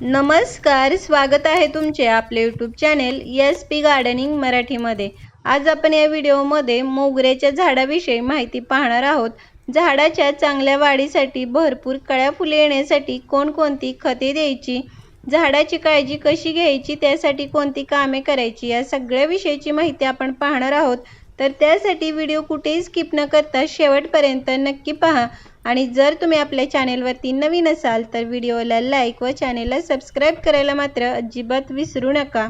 नमस्कार स्वागत आहे तुमचे आपले YouTube channel S P gardening मराठीमध्ये. आज आपण या व्हिडिओमध्ये मोगऱ्याच्या झाडाविषयी माहिती पाहणार आहोत. झाडाच्या चांगल्या वाढीसाठी भरपूर कळ्या फुले येण्यासाठी कोणकोणती खते द्यायची झाडाची काळजी कशी घ्यायची त्यासाठी कोणती कामे करायची या सगळ्या विषयीची माहिती आपण पाहणार आहोत. तर त्यासाठी व्हिडिओ कुठेही स्किप न करता शेवटपर्यंत नक्की पहा. आणि जर तुम्ही आपल्या चॅनेलवरती नवीन असाल तर व्हिडिओला लाईक व चॅनेलला सबस्क्राईब करायला मात्र अजिबात विसरू नका.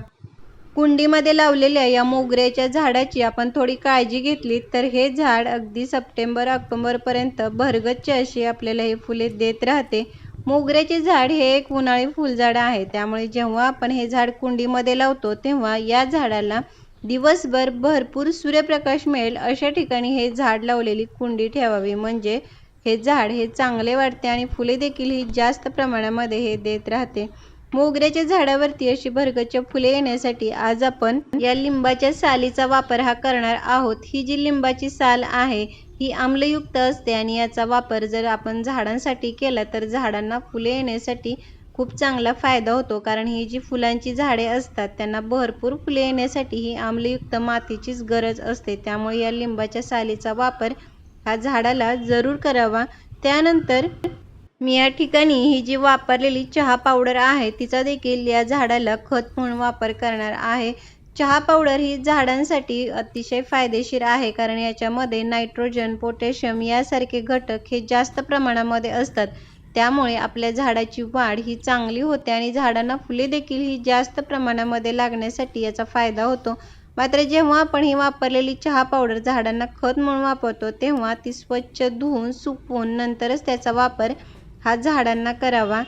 कुंडीमध्ये लावलेल्या या मोगऱ्याच्या झाडाची आपण थोडी काळजी घेतली तर हे झाड अगदी सप्टेंबर ऑक्टोबरपर्यंत भरगच्च अशी आपल्याला हे फुले देत राहते. मोगऱ्याचे झाड हे एक उन्हाळी फुलझाड आहे त्यामुळे जेव्हा आपण हे झाड कुंडीमध्ये लावतो तेव्हा या झाडाला दिवसभर भरपूर सूर्यप्रकाश मिळेल अशा ठिकाणी हे झाड लावलेली कुंडी ठेवावी. म्हणजे हे झाड हे चांगले वाढते आणि फुले देखील ही जास्त प्रमाणामध्ये हे देत राहते. मोगऱ्याच्या झाडावरती अशी भरगच्च फुले येण्यासाठी आज आपण या लिंबाच्या सालीचा वापर हा करणार आहोत. ही जी लिंबाची साल आहे ही आम्लयुक्त असते आणि याचा वापर जर आपण झाडांसाठी केला तर झाडांना फुले येण्यासाठी खूप चांगला फायदा होतो. कारण ही जी फुलांची झाडे असतात त्यांना भरपूर फुले येण्यासाठी ही आम्लयुक्त मातीचीच गरज असते. त्यामुळे या लिंबाच्या सालीचा वापर हा झाडाला जरूर करावा. त्यानंतर मी या ठिकाणी ही जी वापरलेली चहा पावडर आहे तिचा देखील या झाडाला खत म्हणून वापर करणार आहे. चहा पावडर ही झाडांसाठी अतिशय फायदेशीर आहे कारण याच्यामध्ये नायट्रोजन पोटॅशियम यासारखे घटक हे जास्त प्रमाणामध्ये असतात. त्यामुळे आपल्या झाडाची वाढ ही चांगली होते आणि झाडांना फुले देखील ही जास्त प्रमाणामध्ये लागण्यासाठी याचा फायदा होतो. मात्र जेव्हा आपण ही वापरलेली चहा पावडर झाडांना खत म्हणून वापरतो तेव्हा ती स्वच्छ धुवून सुकवून नंतरच त्याचा वापर हा झाडांना करावा.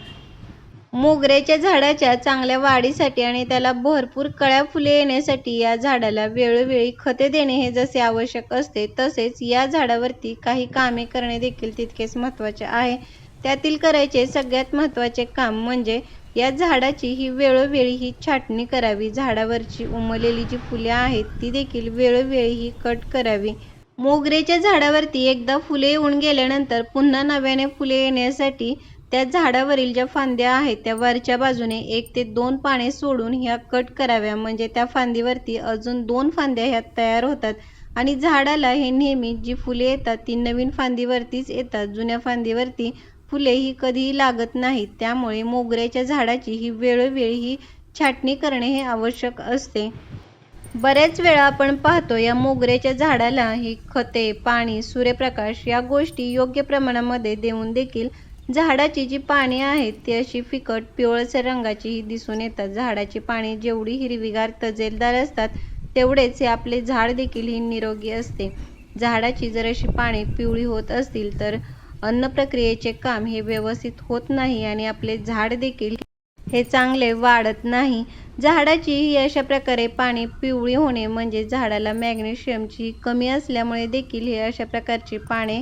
मोगऱ्याच्या झाडाच्या चांगल्या वाढीसाठी आणि त्याला भरपूर कळ्या फुले येण्यासाठी या झाडाला वेळोवेळी खते देणे हे जसे आवश्यक असते तसेच या झाडावरती काही कामे करणे देखील तितकेच महत्त्वाचे आहे. त्यातील करायचे सगळ्यात महत्त्वाचे काम म्हणजे या झाडाची ही वेळोवेळी ही छाटणी करावी. झाडावरची उमललेली जी फुले आहेत ती देखील वेळोवेळी ही कट करावी. मोगऱ्याच्या झाडावरती एकदा फुले येऊन गेल्यानंतर पुन्हा नव्याने फुले येण्यासाठी त्या झाडावरील ज्या फांद्या आहेत त्या वरच्या बाजूने एक ते दोन पाने सोडून ह्या कट कराव्या. म्हणजे त्या फांदीवरती अजून दोन फांद्या ह्या तयार होतात. आणि झाडाला हे नेहमी जी फुले येतात ती नवीन फांदीवरतीच येतात. जुन्या फांदीवरती फुले ही कधीही लागत नाहीत. त्यामुळे मोगऱ्याच्या झाडाची ही वेळोवेळी ही छाटणी करणे हे आवश्यक असते. बऱ्याच वेळा आपण पाहतो या मोगऱ्याच्या झाडाला ही खते पाणी सूर्यप्रकाश या गोष्टी योग्य प्रमाणामध्ये देऊन देखील झाडाची जी पाने आहेत ती अशी फिकट पिवळसर रंगाची ही दिसून येतात. झाडाची पाने जेवढी हिरवीगार तजेलदार असतात तेवढेच हे आपले झाड देखील ही निरोगी असते. झाडाची जर अशी पाने पिवळी होत असतील तर अन्न प्रक्रियेचे काम हे व्यवस्थित होत नाही आणि आपले झाड देखील हे चांगले वाढत नाही. झाडाची ही अशा प्रकारे पाने पिवळी होणे म्हणजे झाडाला मॅग्नेशियमची कमी असल्यामुळे देखील हे अशा प्रकारची पाने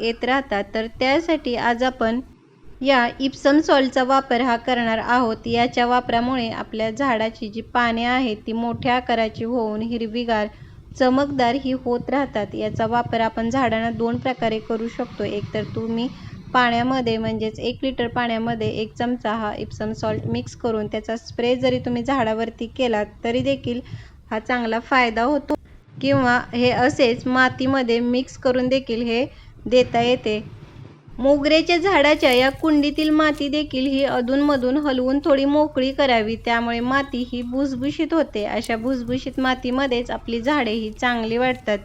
येत राहतात. तर त्यासाठी आज आपण या इप्सम सॉल्टचा वापर हा करणार आहोत. याच्या वापरामुळे आपल्या झाडाची जी पाने आहेत ती मोठ्या आकाराची होऊन हिरवीगार चमकदार ही होत राहतात. याचा वापर आपण झाडांना दोन प्रकारे करू शकतो. एक तर तुम्ही पाण्यामध्ये म्हणजेच एक लिटर पाण्यामध्ये एक चमचा हा इप्सम सॉल्ट मिक्स करून त्याचा स्प्रे जरी तुम्ही झाडावरती केलात तरी देखील हा चांगला फायदा होतो. किंवा हे असेच मातीमध्ये मिक्स करून देखील हे देता येते. मोगऱ्याच्या झाडाच्या या कुंडीतील माती देखील ही अधूनमधून हलवून थोडी मोकळी करावी. त्यामुळे माती ही भुसभुशीत होते. अशा भुसभुशीत मातीमध्येच आपली झाडे ही चांगली वाढतात.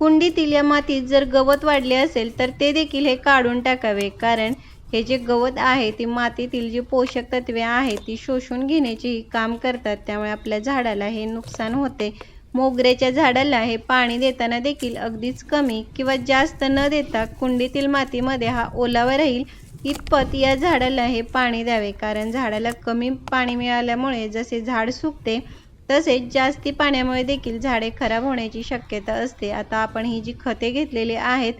कुंडीतील या मातीत जर गवत वाढले असेल तर ते देखील हे काढून टाकावे. कारण हे जे गवत आहे ती मातीतील जी पोषक तत्वे आहेत ती शोषून घेण्याचेही काम करतात. त्यामुळे आपल्या झाडाला हे नुकसान होते. मोगऱ्याच्या झाडाला हे पाणी देताना देखील अगदीच कमी किंवा जास्त न देता कुंडीतील मातीमध्ये हा ओलावा राहील इतपत या झाडाला हे पाणी द्यावे. कारण झाडाला कमी पाणी मिळाल्यामुळे जसे झाड सुकते तसेच जास्ती पाण्यामुळे देखील झाडे खराब होण्याची शक्यता असते. आता आपण ही जी खते घेतलेली आहेत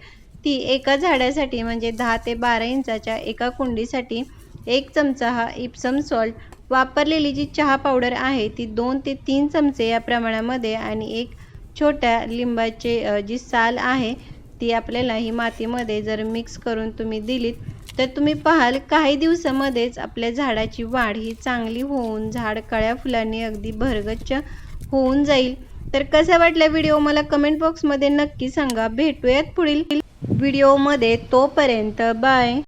ती एका झाडासाठी म्हणजे दहा ते बारा इंचाच्या एका कुंडीसाठी एक चमचा हा इप्सम सॉल्ट वापरलेली जी चहा पावडर आहे ती दोन ते तीन चमचे या प्रमाणामध्ये आणि एक छोट्या लिंबाचे जी साल आहे ती आपल्याला ही मातीमध्ये जर मिक्स करून तुम्ही दिलीत तर तुम्ही पाहाल काही दिवसामध्येच आपल्या झाडाची वाढ ही चांगली होऊन झाड कळ्या फुलांनी अगदी भरगच्च होऊन जाईल. तर कसा वाटला व्हिडिओ मला कमेंट बॉक्समध्ये नक्की सांगा. भेटूयात पुढील व्हिडिओमध्ये. तोपर्यंत बाय.